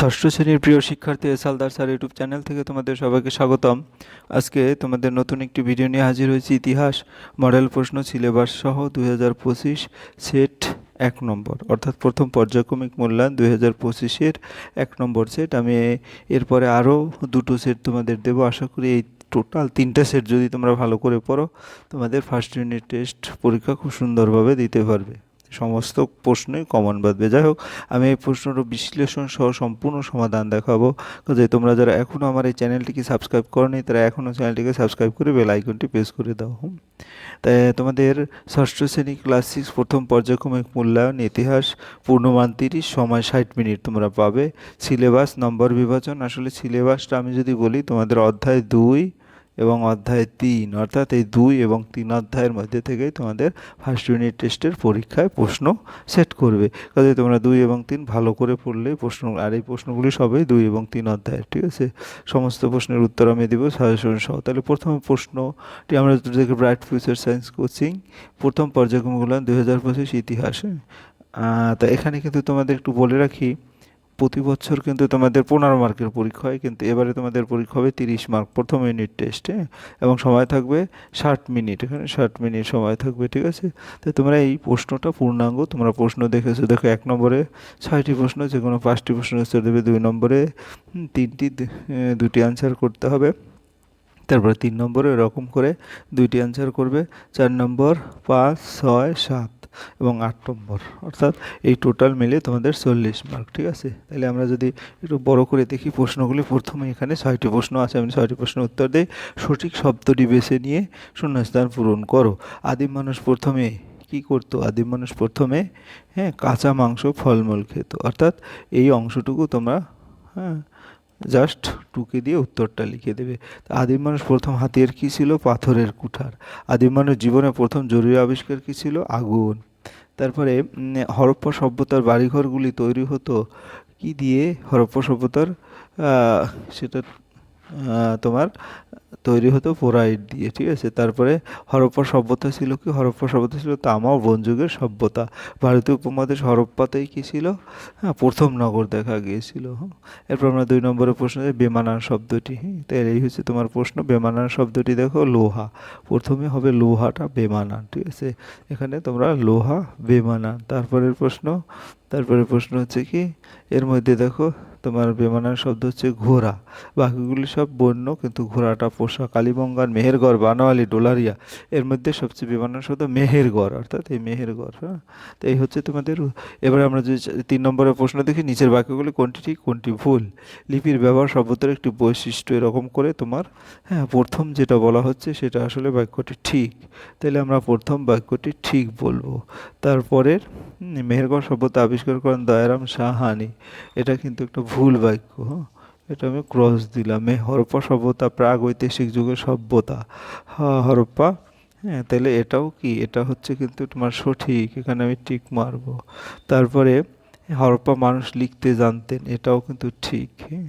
ষষ্ঠ শ্রেণির প্রিয় শিক্ষার্থী এসালদার স্যার ইউটিউব চ্যানেল থেকে তোমাদের সবাইকে স্বাগতম। আজকে তোমাদের নতুন একটি ভিডিও নিয়ে হাজির হয়েছি ইতিহাস, মডেল প্রশ্ন, সিলেবাস সহ দুই হাজার পঁচিশ সেট এক নম্বর। অর্থাৎ প্রথম পর্যায়ক্রমিক মূল্যায়ন দুই হাজার পঁচিশের এক নম্বর সেট। আমি এরপরে আরও দুটো সেট তোমাদের দেবো। আশা করি এই টোটাল তিনটা সেট যদি তোমরা ভালো করে পড়ো, তোমাদের ফার্স্ট ইউনিট টেস্ট পরীক্ষা খুব সুন্দরভাবে দিতে পারবে। সমস্ত প্রশ্নই কমন বাঁধবে যাই হোক, আমি এই প্রশ্নর বিশ্লেষণ সহ সম্পূর্ণ সমাধান দেখাবো। যে তোমরা যারা এখনও আমার এই চ্যানেলটিকে সাবস্ক্রাইব করনি, তারা এখনও চ্যানেলটিকে সাবস্ক্রাইব করে বেল আইকনটি প্রেস করে দাও। তাই তোমাদের ষষ্ঠ শ্রেণি ক্লাস সিক্স প্রথম পর্যায়ক্রমিক মূল্যায়ন, ইতিহাস, পূর্ণমান তিরিশ, সময় ষাট মিনিট তোমরা পাবে। সিলেবাস নম্বর বিভাজন। আসলে সিলেবাসটা আমি যদি বলি, তোমাদের অধ্যায় দুই এবং অধ্যায় তিন, অর্থাৎ এই দুই এবং তিন অধ্যায়ের মধ্যে থেকেই তোমাদের ফার্স্ট ইউনিট টেস্টের পরীক্ষায় প্রশ্ন সেট করবে। কাজে তোমরা দুই এবং তিন ভালো করে পড়লেই প্রশ্ন, আর এই প্রশ্নগুলি সবই দুই এবং তিন অধ্যায়ের, ঠিক আছে? সমস্ত প্রশ্নের উত্তর আমি দেবো সাজেশন সহ। তাহলে প্রথম প্রশ্নটি আমরা দেখি ব্রাইট ফিউচার সায়েন্স কোচিং প্রথম পর্যায়ক্রমগুলো দুই হাজার পঁচিশ ইতিহাসে। তা এখানে কিন্তু তোমাদের একটু বলে রাখি প্রতি বছর কিন্তু তোমাদের পনেরো মার্কের পরীক্ষা হয়, কিন্তু এবারে তোমাদের পরীক্ষা হবে তিরিশ মার্ক প্রথম ইউনিট টেস্টে এবং সময় থাকবে ষাট মিনিট, এখানে ষাট মিনিট সময় থাকবে, ঠিক আছে? তো তোমরা এই প্রশ্নটা, পূর্ণাঙ্গ, তোমরা প্রশ্ন দেখেছ, দেখো এক নম্বরে ছয়টি প্রশ্ন যে কোনো পাঁচটি প্রশ্ন উত্তর দেবে, দুই নম্বরে তিনটি দুটি আনসার করতে হবে। তারপরে তিন নম্বরে এরকম করে দুইটি অ্যান্সার করবে, চার নম্বর পাঁচ, ছয়, সাত। এবং আট নম্বর। অর্থাৎ এই টোটাল মিলে তোমাদের চল্লিশ মার্ক ঠিক আছে? তাহলে আমরা যদি একটু বড় করে দেখি প্রশ্নগুলি, প্রথমে এখানে ছয়টি প্রশ্ন আছে, আমি ছয়টি প্রশ্নের উত্তর দিই। সঠিক শব্দটি বেছে নিয়ে শূন্যস্থান পূরণ করো। আদিম মানুষ প্রথমে কি করতো? আদিম মানুষ প্রথমে হ্যাঁ কাঁচা মাংস ফলমূল খেত। অর্থাৎ এই অংশটুকু তোমরা হ্যাঁ জাস্ট টুকে দিয়ে উত্তরটা লিখে দেবে। আদিম মানুষ প্রথম হাতিয়ার কী ছিল? পাথরের কুঠার। আদিম মানুষ জীবনে প্রথম জরুরি আবিষ্কার কী ছিল? আগুন। তারপরে হরপ্পা সভ্যতার বাড়িঘরগুলি তৈরি হতো কি দিয়ে? হরপ্পা সভ্যতার সেটা তোমার তৈরি হতো পোরাইট দিয়ে, ঠিক আছে? তারপরে হরপ্পা সভ্যতা ছিল কি? হরপ্পা সভ্যতা ছিল তামা ও বনযুগের সভ্যতা। ভারতীয় উপমহাদেশ হরপ্পাতেই কি ছিল? হ্যাঁ প্রথম নগর দেখা গিয়েছিল এরপর আমরা দুই নম্বরের প্রশ্ন বেমানান শব্দটি হ্যাঁ তাই এই হচ্ছে তোমার প্রশ্ন, বেমানান শব্দটি দেখো, লোহা। প্রথমে হবে লোহাটা বেমানান, ঠিক আছে? এখানে তোমরা লোহা, বেমানান। তারপরের প্রশ্ন তারপরে প্রশ্ন হচ্ছে কি? এর মধ্যে দেখো তোমার বেমানান শব্দ হচ্ছে ঘোড়া। বাকিগুলি সব বন্য, কিন্তু ঘোড়াটা পোষা কালীবঙ্গার মেহেরগড় বানোয়ালি ডোলারিয়া। এর মধ্যে সবচেয়ে বেমানান শব্দ মেহেরগড়, অর্থাৎ এই মেহেরগড় হ্যাঁ? তো এই হচ্ছে তোমাদের এবারে আমরা যদি তিন নম্বরের প্রশ্ন দেখি, নিচের বাক্যগুলি কোনটি ঠিক, কোনটি ভুল? লিপির ব্যবহার শব্দটার একটি বৈশিষ্ট্য এরকম করে তোমার হ্যাঁ প্রথম যেটা বলা হচ্ছে সেটা আসলে বাক্যটি ঠিক। তাহলে আমরা প্রথম বাক্যটি ঠিক বলব। তারপরের মেহেরগড় সভ্যতা আবিষ্কার করেন দয়ারাম সাহানি। এটা কিন্তু একটা ভুল বাক্য হ্যাঁ? এটা আমি ক্রস দিলাম। এ হরপ্পা সভ্যতা, প্রাগ ঐতিহাসিক যুগের সভ্যতা। হরপ্পা হ্যাঁ তাহলে এটাও কি? এটা হচ্ছে কিন্তু তোমার সঠিক। এখানে আমি টিক মারবো। তারপরে, হরপ্পা মানুষ লিখতে জানতেন। এটাও কিন্তু ঠিক হ্যাঁ?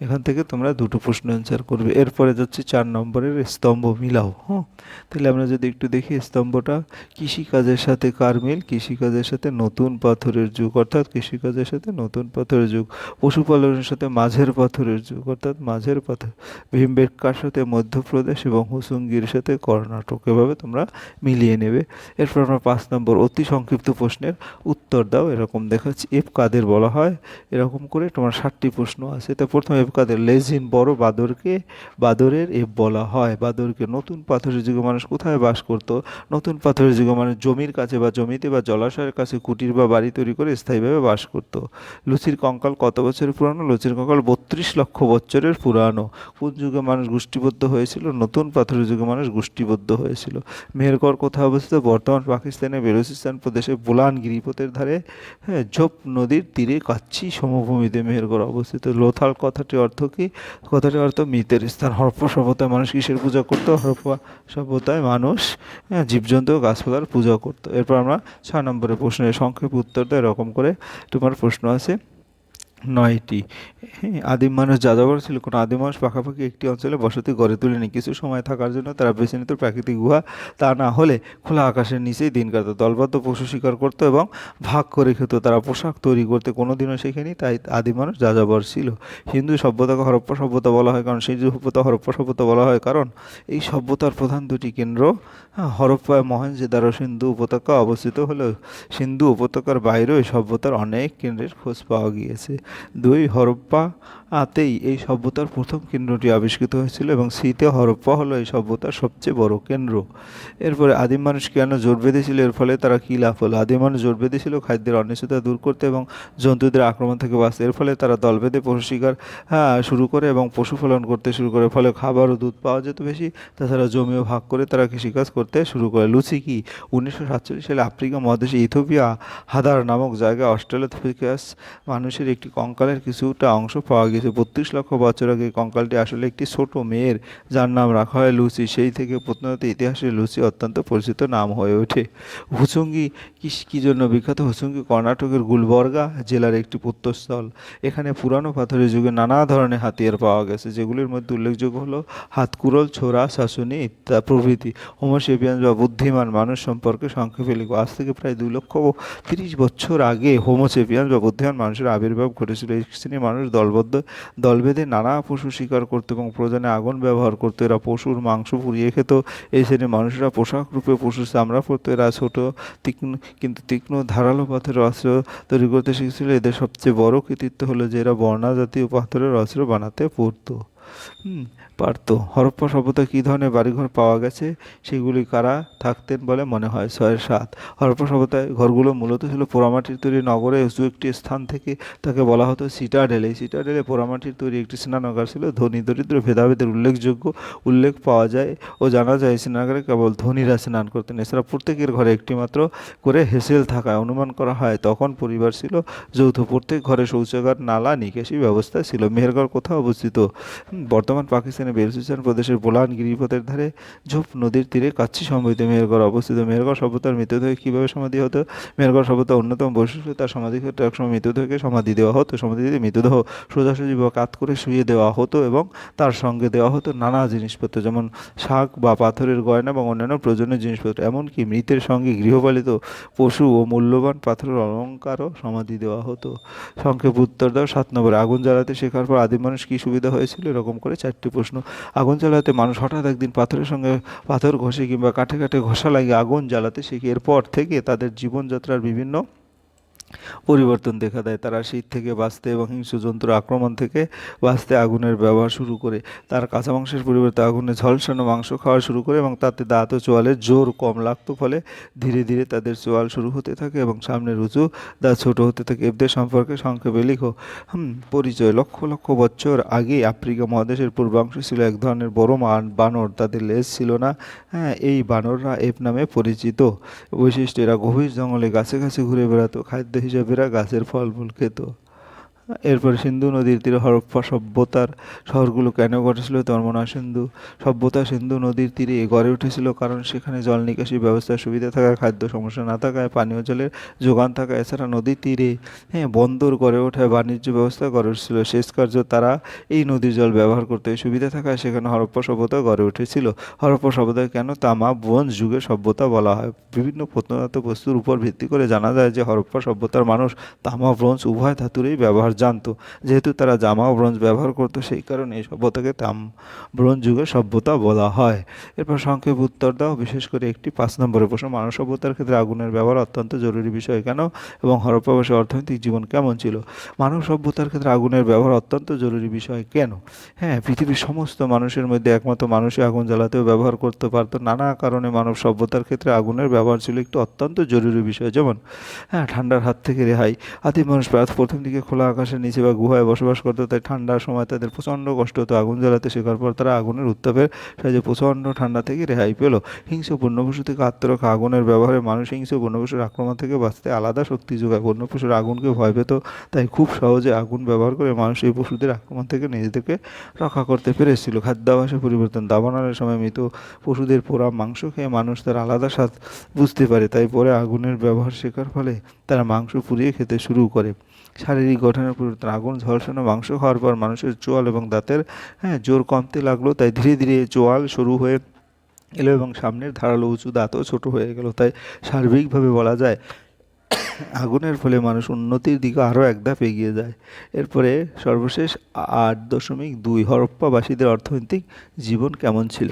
এখান থেকে তোমরা দুটো প্রশ্ন অ্যান্সার করবে। এরপরে যাচ্ছে চার নম্বরের স্তম্ভ মিলাও হ্যাঁ তাহলে আমরা যদি একটু দেখি স্তম্ভটা, কৃষিকাজের সাথে কার মিল? কৃষিকাজের সাথে নতুন পাথরের যুগ, অর্থাৎ কৃষিকাজের সাথে নতুন পাথরের যুগ, পশুপালনের সাথে মাঝের পাথরের যুগ, অর্থাৎ মাঝের পাথর, ভীমবেটকার সাথে মধ্যপ্রদেশ এবং হুসুঙ্গির সাথে কর্ণাটক, এভাবে তোমরা মিলিয়ে নেবে। এরপর আমরা পাঁচ নম্বর, অতি সংক্ষিপ্ত প্রশ্নের উত্তর দাও, এরকম দেখাচ্ছি। এফ কাদের বলা হয়? এরকম করে তোমার ষাটটি প্রশ্ন আছে। তা প্রথম কাদের লেজিন বড় বাদরকে, বাদরের এফ বলা হয়। বাদরকে নতুন পাথরের যুগে মানুষ কোথায় বাস করতো? নতুন পাথরের যুগে মানুষ জমির কাছে বা জমিতে বা জলাশয়ের কাছে কুটির বা বাড়ি তৈরি করে স্থায়ীভাবে বাস করতো। লুচির কঙ্কাল কত বছরের পুরানো? লুচির কঙ্কাল বত্রিশ লক্ষ বছরের পুরানো। কোন যুগে মানুষ গোষ্ঠীবদ্ধ হয়েছিল? নতুন পাথরের যুগে মানুষ গোষ্ঠীবদ্ধ হয়েছিল। মেহেরগড় কোথায় অবস্থিত? বর্তমান পাকিস্তানের বেলুচিস্তান প্রদেশে বোলান গিরিপথের ধারে হ্যাঁ ঝোপ নদীর তীরে কাচ্ছি সমভূমিতে মেহেরগড় অবস্থিত। লোথাল কথাটি অর্থ কি? কথাটি অর্থ মৃতের স্থান। হরপ্পা সভ্যতায় মানুষ কিসের পূজা করতো? হরপ্পা সভ্যতায় মানুষ হ্যাঁ, জীবজন্তু গাছপালার পূজা করতো। এরপর আমরা ছয় নম্বরের প্রশ্নের সংক্ষেপ উত্তর দেয় এরকম করে তোমার প্রশ্ন আছে। নয়টি। হ্যাঁ, আদিম মানুষ যাযাবর ছিল কোনো আদিম মানুষ পাখাপাখি একটি অঞ্চলে বসতি গড়ে তোলেনি। কিছু সময় থাকার জন্য তারা বেছে নিত প্রাকৃতিক গুহা। তা না হলে খোলা আকাশের নিচেই দিন কাটতো। দলবদ্ধ পশু শিকার করতো এবং ভাগ করে খেত। তারা পোশাক তৈরি করতে কোনোদিনও শেখেনি তাই আদিম মানুষ যাযাবর ছিল হিন্দু সভ্যতাকে হরপ্পা সভ্যতা বলা হয় কারণ সিন্ধু সভ্যতা হরপ্পা সভ্যতা বলা হয় কারণ এই সভ্যতার প্রধান দুটি কেন্দ্র হ্যাঁ, হরপ্পা মহেঞ্জোদারো সিন্ধু উপত্যকা অবস্থিত হলেও সিন্ধু উপত্যকার বাইরেও সভ্যতার অনেক কেন্দ্রের খোঁজ পাওয়া গিয়েছে। দুই হরপ্পা আতেই এই সভ্যতার প্রথম কেন্দ্রটি আবিষ্কৃত হয়েছিল এবং শীতে হরপ্পা হলো এই সভ্যতার সবচেয়ে বড় কেন্দ্র। এরপরে আদিম মানুষ কেন জোট বেঁধেছিল? এর ফলে তারা কী লাভ হলো? আদিম মানুষ জোট বেঁধেছিল খাদ্যের অনিশ্চয়তা দূর করতে এবং জন্তুদের আক্রমণ থেকে বাঁচতে। এর ফলে তারা দল বেঁধে পশু শিকার হ্যাঁ, শুরু করে এবং পশুপালন করতে শুরু করে। ফলে খাবার ও দুধ পাওয়া যেত বেশি। তাছাড়া জমিও ভাগ করে তারা কৃষিকাজ করতে শুরু করে। লুচি কি? উনিশশো সাতচল্লিশ সালে আফ্রিকা মহাদেশে ইথোপিয়া হাদার নামক জায়গায় অস্ট্রেলোথিকাস মানুষের একটি কঙ্কালের কিছুটা অংশ পাওয়া গেছে বত্রিশ লক্ষ বছর আগে কঙ্কালটি আসলে একটি ছোট মেয়ের, যার নাম রাখা হয় লুচি। সেই থেকে প্রত্নত ইতিহাসে লুচি অত্যন্ত পরিচিত নাম হয়ে ওঠে। হুচুঙ্গি কি জন্য বিখ্যাত? হুচুঙ্গি কর্ণাটকের গুলবর্গা জেলার একটি প্রত্যস্থল এখানে পুরানো পাথরের যুগে নানা ধরনের হাতিয়ার পাওয়া গেছে, যেগুলির মধ্যে উল্লেখযোগ্য হলো হাতকুড়োল ছোড়া, শাসুনি ইত্যাদি প্রভৃতি। হোমোসেপিয়ান বা বুদ্ধিমান মানুষ সম্পর্কে সংক্ষেপে লিখব। আজ থেকে প্রায় দুই লক্ষ তিরিশ বছর আগে হোমোসেপিয়ান বা বুদ্ধিমান মানুষের আবির্ভাব ঘটেছিল। এই শ্রেণির মানুষ দলবদ্ধ দল বেঁধে নানা পশু শিকার করতো এবং প্রজনে আগুন ব্যবহার করতো, এরা পশুর মাংস পুড়িয়ে খেত। এই শ্রেণির মানুষরা পোশাক রূপে পশুর চামড়া পরতো। এরা ছোটো, তীক্ষ্ণ, কিন্তু তীক্ষ্ণ ধারালো পাথরের অস্ত্র তৈরি করতে শিখেছিল। এদের সবচেয়ে বড় কৃতিত্ব হলো যে এরা বর্ণা জাতীয় পাথরের অস্ত্র বানাতে পড়তো। হুম। পারতো। হরপ্পা সভ্যতা কী ধরনের বাড়িঘর পাওয়া গেছে? সেগুলি কারা থাকতেন বলে মনে হয়। ছয়ের সাত। হরপ্পা সভ্যতায় ঘরগুলো মূলত ছিল পোড়ামাটির তৈরি নগরে। উঁচু একটি স্থান থেকে তাকে বলা হতো সিটাডেল। এই সিটাডেলে পোড়ামাটির তৈরি একটি স্নানাগার ছিল। ধনী, দরিদ্র, ভেদাভেদের উল্লেখযোগ্য উল্লেখ পাওয়া যায় ও জানা যায় স্নানাগারে কেবল ধনীরা স্নান করতেন। এছাড়া প্রত্যেকের ঘরে একটি মাত্র করে হেসেল থাকায় অনুমান করা হয়, তখন পরিবার ছিল যৌথ। প্রত্যেক ঘরে শৌচাগার, নালা, নিকাশি ব্যবস্থা ছিল। মেহেরগড় কোথাও অবস্থিত? বর্তমান বর্তমান পাকিস্তানের বেলুচিস্তান প্রদেশের বোলান, গিরিপথের ধারে, ঝোপ নদীর তীরে, কাচ্ছি সমৃদ্ধ মেহেরগড় অবস্থিত। মেহেরগড় সভ্যতার মৃতদেহ কীভাবে সমাধি হতো? মেহেরগড় সভ্যতার অন্যতম বৈশিষ্ট্য তার সমাধি ক্ষেত্রে একসময় মৃতদেহকে সমাধি দেওয়া হতো। সমাধিতে মৃতদেহ সোজাসুজি বা কাত করে শুয়ে দেওয়া হতো এবং তার সঙ্গে দেওয়া হতো নানা জিনিসপত্র, যেমন শাক বা পাথরের গয়না এবং অন্যান্য প্রয়োজনীয় জিনিসপত্র। এমনকি মৃতের সঙ্গে গৃহপালিত পশু ও মূল্যবান পাথরের অলঙ্কারও সমাধি দেওয়া হতো। সংক্ষেপ উত্তর দাও, সাত নম্বরে, আগুন জ্বালাতে শেখার পর আদিম মানুষ কী সুবিধা হয়েছিল? এরকম করে চারটি প্রশ্ন আগুন জ্বালাতে মানুষ হঠাৎ একদিন পাথরের সঙ্গে পাথর ঘষে কিংবা কাঠে কাঠে ঘষা লাগে আগুন জ্বালাতে শিখে। এরপর থেকে তাদের জীবনযাত্রার বিভিন্ন পরিবর্তন দেখা দেয়। তারা শীত থেকে বাঁচতে এবং হিংস্র জন্তুর আক্রমণ থেকে বাঁচতে আগুনের ব্যবহার শুরু করে। তার কাঁচা মাংসের পরিবর্তে আগুনে ঝলসানো মাংস খাওয়া শুরু করে এবং তাতে দাঁত ও চোয়ালের জোর কম লাগতো ফলে ধীরে ধীরে তাদের চোয়াল শুরু হতে থাকে এবং সামনের উঁচু দাঁত ছোট হতে থাকে। এদের সম্পর্কে সংক্ষেপে লিখো। হুম, পরিচয়। লক্ষ লক্ষ বছর আগে আফ্রিকা মহাদেশের পূর্বাংশ ছিল এক ধরনের বড় মান বানর। তাদের লেজ ছিল না। হ্যাঁ এই বানররা এপ নামে পরিচিত। বৈশিষ্ট্য, এরা গভীর জঙ্গলে গাছে গাছে ঘুরে বেড়াতো। খাদ্য হিসেবে গাছের গাছের ফলমূল খেত। এরপর সিন্ধু নদীর তীরে হরপ্পা সভ্যতার শহরগুলো কেন ঘটেছিল ধর্মনা সিন্ধু সভ্যতা সিন্ধু নদীর তীরে গড়ে উঠেছিল কারণ সেখানে জল নিকাশি ব্যবস্থার সুবিধা থাকায়, খাদ্য সমস্যা না থাকায়, পানীয় জলের যোগান থাকায়, এছাড়া নদীর তীরে হ্যাঁ বন্দর গড়ে ওঠায় বাণিজ্য ব্যবস্থা গড়ে উঠেছিল। শেষ কার্য তারা এই নদীর জল ব্যবহার করতে সুবিধা থাকায় সেখানে হরপ্পা সভ্যতা গড়ে উঠেছিল। হরপ্পা সভ্যতাকে কেন তামা ব্রোঞ্জ যুগের সভ্যতা বলা হয়? বিভিন্ন প্রত্নতাত্ত্বিক বস্তুর উপর ভিত্তি করে জানা যায় যে হরপ্পা সভ্যতার মানুষ তামা, ব্রোঞ্জ, উভয় ধাতুরই ব্যবহার জানতো। যেহেতু তারা জামা ও ব্রোঞ্জ ব্যবহার করতো, সেই কারণে এই সভ্যতাকে তাম ব্রোঞ্জ যুগের সভ্যতা বলা হয়। এরপর সংক্ষেপ উত্তর দাও, বিশেষ করে একটি পাঁচ নম্বরের প্রশ্ন, মানব সভ্যতার ক্ষেত্রে আগুনের ব্যবহার অত্যন্ত জরুরি বিষয় কেন এবং হরপ্পাবাসী অর্থনৈতিক জীবন কেমন ছিল? মানব সভ্যতার ক্ষেত্রে আগুনের ব্যবহার অত্যন্ত জরুরি বিষয় কেন? হ্যাঁ পৃথিবীর সমস্ত মানুষের মধ্যে একমাত্র মানুষই আগুন জ্বালাতেও ব্যবহার করতে পারতো। নানা কারণে মানব সভ্যতার ক্ষেত্রে আগুনের ব্যবহার ছিল একটি অত্যন্ত জরুরি বিষয়। যেমন হ্যাঁ ঠান্ডার হাত থেকে রেহাই। আদিম মানুষ প্রথম দিকে খোলা আকাশের নিচে বা গুহায় বসবাস করতো, তাই ঠান্ডার সময় তাদের প্রচণ্ড কষ্ট হতো। আগুন জ্বালাতে শেখার পর তারা আগুনের উত্তাপের সাহায্যে প্রচণ্ড ঠান্ডা থেকে রেহাই পেল। হিংস্র পূর্ণপশু থেকে আত্মরক্ষা আগুনের ব্যবহারে মানুষ হিংস্র পূর্ণপশুর আক্রমণ থেকে বাঁচতে আলাদা শক্তি যোগায়। পূর্ণপশুর আগুনকে ভয় পেত, তাই খুব সহজে আগুন ব্যবহার করে মানুষ এই পশুদের আক্রমণ থেকে নিজেদেরকে রক্ষা করতে পেরেছিল। খাদ্যাভ্যাসের পরিবর্তন, দাবানলের সময় মৃত পশুদের পোড়া মাংস খেয়ে মানুষ তার আলাদা স্বাদ বুঝতে পারে, তাই পরে আগুনের ব্যবহার শেখার ফলে তারা মাংস পুড়িয়ে খেতে শুরু করে। শারীরিক গঠনের পরিবর্তন আগুন ঝলসানো মাংস খাওয়ার পর মানুষের চোয়াল এবং দাঁতের হ্যাঁ জোর কমতে লাগল। তাই ধীরে ধীরে চোয়াল সরু হয়ে এলো এবং সামনের ধারালো উঁচু দাঁতও ছোট হয়ে গেল। তাই সার্বিকভাবে বলা যায়, আগুনের ফলে মানুষ উন্নতির দিকে আরও এক ধাপ এগিয়ে যায়। এরপরে সর্বশেষ আট দশমিক দুই হরপ্পাবাসীদের অর্থনৈতিক জীবন কেমন ছিল?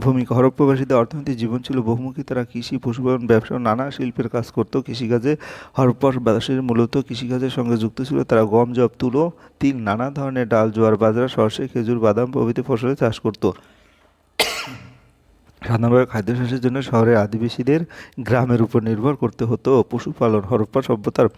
ভূমিকা। হরপ্পাবাসীদের অর্থনৈতিক জীবন ছিল বহুমুখী তারা কৃষি, পশুপালন, ব্যবসা নানা শিল্পের কাজ করত। কৃষিকাজে হরপ্পাবাসীর মূলত কৃষিকাজের সঙ্গে যুক্ত ছিল তারা গম, জব, তুলো, তিল, নানা ধরনের ডাল, জোয়ার, বাজরা, সর্ষে, খেজুর, বাদাম প্রভৃতি ফসলের চাষ করত। সাধারণভাবে খাদ্যশস্যের জন্য শহরের আদিবাসীদের গ্রামের উপর নির্ভর করতে হতো। পশুপালন হরপ্পা সভ্যতার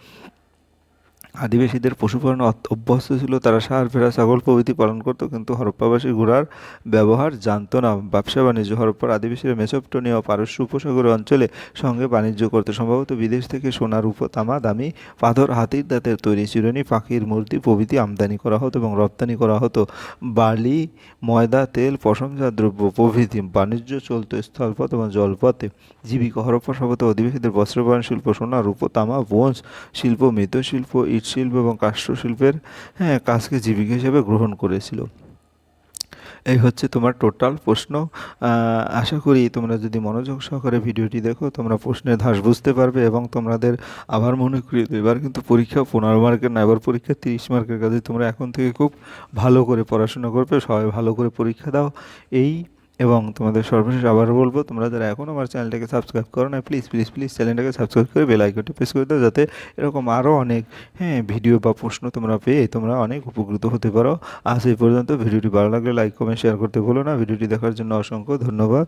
আদিবাসীদের পশুপালন অভ্যস্ত ছিল তারা সার, ভেড়া, ছাগল প্রভৃতি পালন করতো, কিন্তু হরপ্পাবাসী ঘোড়ার ব্যবহার জানতো না। ব্যবসা বাণিজ্য, হরপ্পার আদিবাসীরা মেসোপটোনিয়া পারস্য উপসাগরের অঞ্চলে সঙ্গে বাণিজ্য করতো। সম্ভবত বিদেশ থেকে সোনার উপ তামা দামি পাথর, হাতির দাঁতের তৈরি চিরুনি, পাখির মূর্তি প্রভৃতি আমদানি করা হতো এবং রপ্তানি করা হতো। বালি ময়দা, তেল, পশমজাত দ্রব্য প্রভৃতি বাণিজ্য চলতো স্থলপথ এবং জলপথে। জীবিকা হরপ্পা সভ্যতা অধিবাসীদের বস্ত্রবায়ন শিল্প সোনা রূপ তামা ব্রোঞ্জ শিল্প, মৃৎশিল্প ইট শিল্প এবং কাষ্ঠ শিল্পের হ্যাঁ কাজকে জীবিকা হিসেবে গ্রহণ করেছিল। এই হচ্ছে তোমার টোটাল প্রশ্ন। আশা করি তোমরা যদি মনোযোগ সহকারে ভিডিওটি দেখো, তোমরা প্রশ্নের ধাস বুঝতে পারবে এবং তোমাদের আবার মনে করি এবার কিন্তু পরীক্ষা পনেরো মার্কের না, এবার পরীক্ষা তিরিশ মার্কের। কাজে তোমরা এখন থেকে খুব ভালো করে পড়াশোনা করবে, সবাই ভালো করে পরীক্ষা দাও। এই এবং তোমাদের সর্বশেষ আবারও বলব, তোমরা যারা এখনও আমার চ্যানেলটাকে সাবস্ক্রাইব করো না প্লিজ প্লিজ প্লিজ চ্যানেলটাকে সাবস্ক্রাইব করে বেল আইকনটি প্রেস করে দাও যাতে এরকম আরও অনেক হ্যাঁ ভিডিও বা প্রশ্ন তোমরা পেয়ে তোমরা অনেক উপকৃত হতে পারো। আজ এই পর্যন্ত, ভিডিওটি ভালো লাগলে লাইক কমেন্ট শেয়ার করতে ভুলো না। ভিডিওটি দেখার জন্য অসংখ্য ধন্যবাদ।